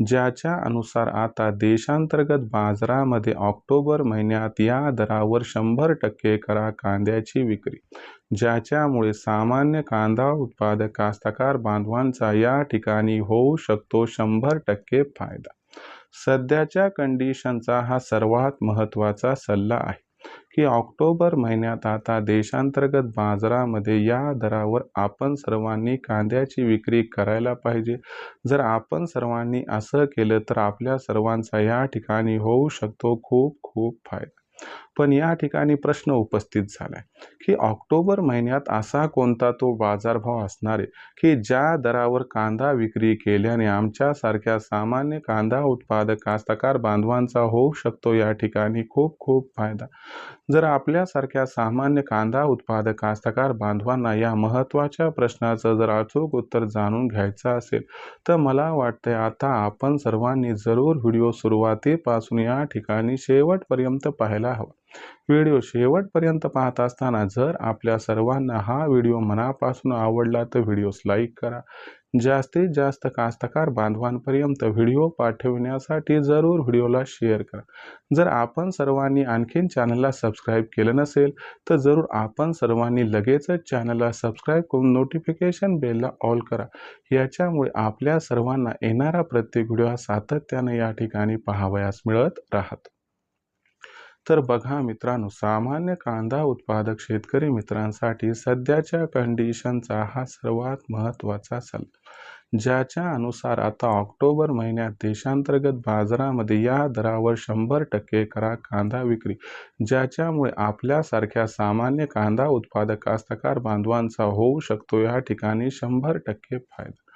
ज्याच्या अनुसार आता देशांतर्गत बाजारामध्ये ऑक्टोबर महिन्यात या दरावर शंभर टक्के करा कांद्याची विक्री ज्याच्यामुळे सामान्य कांदा उत्पादक कास्तकार बांधवांचा या ठिकाणी होऊ शकतो शंभर टक्के फायदा. सध्याच्या कंडिशनचा हा सर्वात महत्त्वाचा सल्ला आहे. की ऑक्टोबर महिन्यात आता देशांतर्गत बाजारामध्ये या दरावर आपण सर्वांनी कांद्याची विक्री करायला पाहिजे. जर आपण सर्वांनी असं केलं तर आपल्या सर्वांचा या ठिकाणी होऊ शकतो खूप खूप फायदा. पण या ठिकाणी प्रश्न उपस्थित झालाय की ऑक्टोबर महिन्यात असा कोणता तो बाजारभाव असणार आहे की ज्या दरावर कांदा विक्री केल्याने आमच्यासारख्या सामान्य कांदा उत्पादक कास्तकार बांधवांचा होऊ शकतो या ठिकाणी खूप खूप फायदा. जर आपल्यासारख्या सामान्य कांदा उत्पादक कास्तकार बांधवांना या महत्त्वाच्या प्रश्नाचं जर अचूक उत्तर जाणून घ्यायचं असेल तर मला वाटतंय आता आपण सर्वांनी जरूर व्हिडिओ सुरुवातीपासून या ठिकाणी शेवटपर्यंत पाहायला हवा. व्हिडिओ शेवटपर्यंत पाहत असताना जर आपल्या सर्वांना हा व्हिडिओ मनापासून आवडला तर व्हिडिओस लाईक करा. जास्तीत जास्त कास्तकार बांधवांपर्यंत व्हिडिओ पाठविण्यासाठी जरूर व्हिडिओला शेअर करा. जर आपण सर्वांनी आणखीन चॅनलला सबस्क्राईब केलं नसेल तर जरूर आपण सर्वांनी लगेचच चॅनलला सबस्क्राईब करून नोटिफिकेशन बेलला ऑल करा. याच्यामुळे आपल्या सर्वांना येणारा प्रत्येक व्हिडिओ सातत्याने या ठिकाणी पाहावयास मिळत राहतो. तर बघा मित्रांनो सामान्य कांदा उत्पादक शेतकरी मित्रांसाठी सध्याच्या कंडिशनचा हा सर्वात महत्त्वाचा सल्ला. ज्याच्या अनुसार आता ऑक्टोबर महिन्यात देशांतर्गत बाजारामध्ये या दरावर शंभर टक्के करा कांदा विक्री ज्याच्यामुळे आपल्यासारख्या सामान्य कांदा उत्पादक कास्तकार बांधवांचा होऊ शकतो. या ठिकाणी शंभर टक्के फायदा.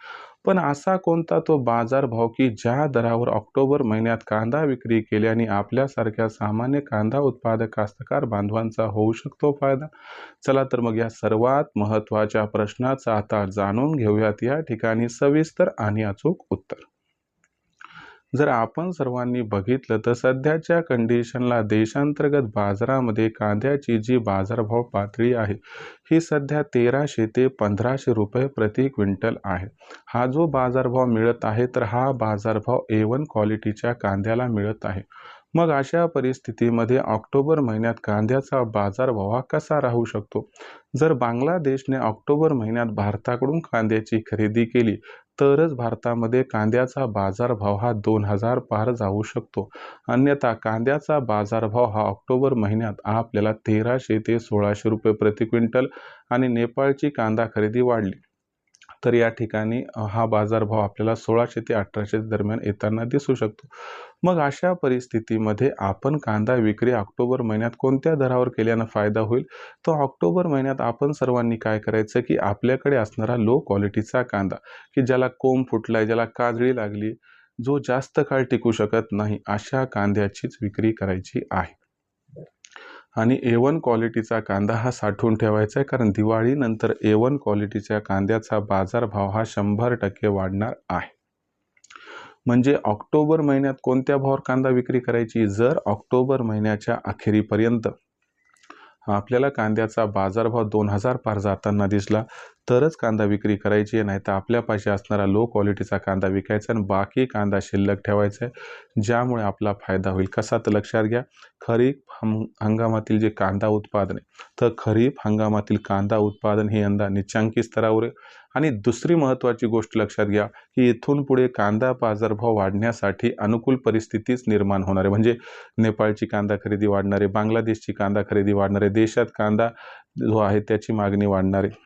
पण असा कोणता तो बाजारभाव की ज्या दरावर ऑक्टोबर महिन्यात कांदा विक्री केल्याने आपल्यासारख्या सामान्य कांदा उत्पादक कास्तकार बांधवांचा होऊ शकतो फायदा? चला तर मग या सर्वात महत्त्वाच्या प्रश्नाचा आता जाणून घेऊयात. या ठिकाणी सविस्तर आणि अचूक उत्तर. जर आपण सर्वांनी बघितलं तर सध्याच्या कंडिशनला देशांतर्गत बाजारामध्ये कांद्याची जी बाजारभाव पातळी आहे ही सध्या तेराशे ते पंधराशे रुपये प्रति क्विंटल आहे. हा जो बाजारभाव मिळत आहे तर हा बाजारभाव ए वन क्वालिटीच्या कांद्याला मिळत आहे. मग अशा परिस्थितीमध्ये ऑक्टोबर महिन्यात कांद्याचा बाजारभाव हा कसा राहू शकतो? जर बांगलादेशने ऑक्टोबर महिन्यात भारताकडून कांद्याची खरेदी केली तरच भारतामध्ये कांद्याचा बाजारभाव हा दोन हजार पार जाऊ शकतो. अन्यथा कांद्याचा बाजारभाव हा ऑक्टोबर महिन्यात आपल्याला तेराशे ते सोळाशे रुपये प्रति क्विंटल आणि नेपाळची कांदा खरेदी वाढली. तर या ठिकाणी हा बाजारभाव आपल्याला सोळाशे ते अठराशे दरम्यान येताना दिसू शकतो. मग अशा परिस्थितीमध्ये आपण कांदा विक्री ऑक्टोबर महिन्यात कोणत्या दरावर केल्यानं फायदा होईल? तर ऑक्टोबर महिन्यात आपण सर्वांनी काय करायचं की आपल्याकडे असणारा लो क्वालिटीचा कांदा की ज्याला कोंब फुटलाय ज्याला काजळी लागली जो जास्त काळ टिकू शकत नाही अशा कांद्याचीच विक्री करायची आहे. आणि ए वन क्वालिटीचा कांदा हा साठवून ठेवायचा आहे कारण दिवाळीनंतर ए वन क्वालिटीच्या कांद्याचा बाजारभाव हा शंभर टक्के वाढणार आहे. म्हणजे ऑक्टोबर महिन्यात कोणत्या भावावर कांदा विक्री करायची? जर ऑक्टोबर महिन्याच्या अखेरीपर्यंत आपल्याला कांद्याचा बाजारभाव दोन हजार पार जाताना दिसला तरच कांदा विक्री करायची आहे नाही तर आपल्यापाशी असणारा लो क्वालिटीचा कांदा विकायचा आणि बाकी कांदा शिल्लक ठेवायचा आहे. ज्यामुळे आपला फायदा होईल. कसा तर लक्षात घ्या खरीप हंगामातील जे कांदा उत्पादन आहे तर खरीप हंगामातील कांदा उत्पादन हे यंदा निचांकी स्तरावर आहे. आणि दुसरी महत्त्वाची गोष्ट लक्षात घ्या की इथून पुढे कांदा बाजारभाव वाढण्यासाठी अनुकूल परिस्थितीच निर्माण होणार आहे. म्हणजे नेपाळची कांदा खरेदी वाढणार आहे बांगलादेशची कांदा खरेदी वाढणार आहे देशात कांदा जो आहे त्याची मागणी वाढणार आहे.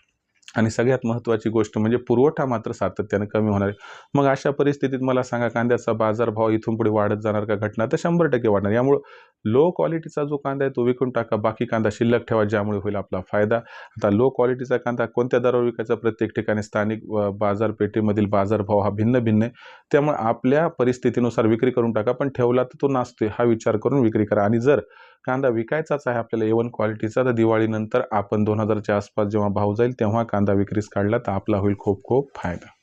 आणि सगळ्यात महत्त्वाची गोष्ट म्हणजे पुरवठा मात्र सातत्याने कमी होणार आहे. मग अशा परिस्थितीत मला सांगा कांद्याचा बाजारभाव इथून पुढे वाढत जाणार का घटना? तर शंभर टक्के वाढणार. यामुळं लो क्वालिटीचा जो कांदा आहे तो विकून टाका बाकी कांदा शिल्लक ठेवा ज्यामुळे होईल आपला फायदा. आता लो क्वालिटीचा कांदा कोणत्या दरावर विकायचा? प्रत्येक ठिकाणी स्थानिक बाजारपेठेमधील बाजारभाव हा भिन्न भिन्न आहे. त्यामुळे आपल्या परिस्थितीनुसार विक्री करून टाका पण ठेवला तर तो नासतोय हा विचार करून विक्री करा. आणि जर कांदा विकायचाच आहे आपल्याला एवन क्वालिटीचा तर दिवाळीनंतर आपण दोन हजारच्या आसपास जेव्हा भाव जाईल तेव्हा कांदा विक्रीस काढला तर आपला होईल खूप खूप फायदा.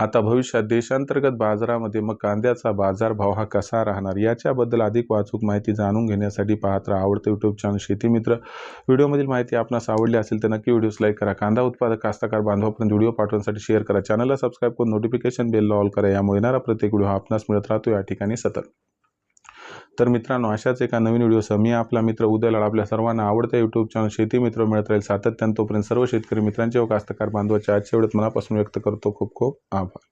आता भविष्यात देशांतर्गत बाजारामध्ये मग कांद्याचा बाजारभाव हा कसा राहणार याच्याबद्दल अधिक वाचूक माहिती जाणून घेण्यासाठी पाहत राहा आवडतं यूट्यूब चॅनल शेतीमित्र व्हिडिओमधील माहिती आपणास आवडली असेल तर नक्की व्हिडिओस लाईक करा कांदा उत्पादक कास्तकार बांधवापर्यंत व्हिडिओ पाठवण्यासाठी शेअर करा. चॅनलला सबस्क्राईब करून नोटिफिकेशन बेलला ऑल करा यामुळे येणारा प्रत्येक व्हिडिओ आपणास मिळत राहतो. या ठिकाणी सतत. तर मित्रांनो अशाच एका नवीन व्हिडिओसह मी आपला मित्र उदय लाड आपल्या सर्वांना आवडत्या यूट्यूब चॅनल शेती मित्र मिळत राहील सातत्यानं. तोपर्यंत सर्व शेतकरी मित्रांचे व कास्तकार बांधवाच्या आजच्या वेळेत मनापासून व्यक्त करतो. खूप खूप आभार.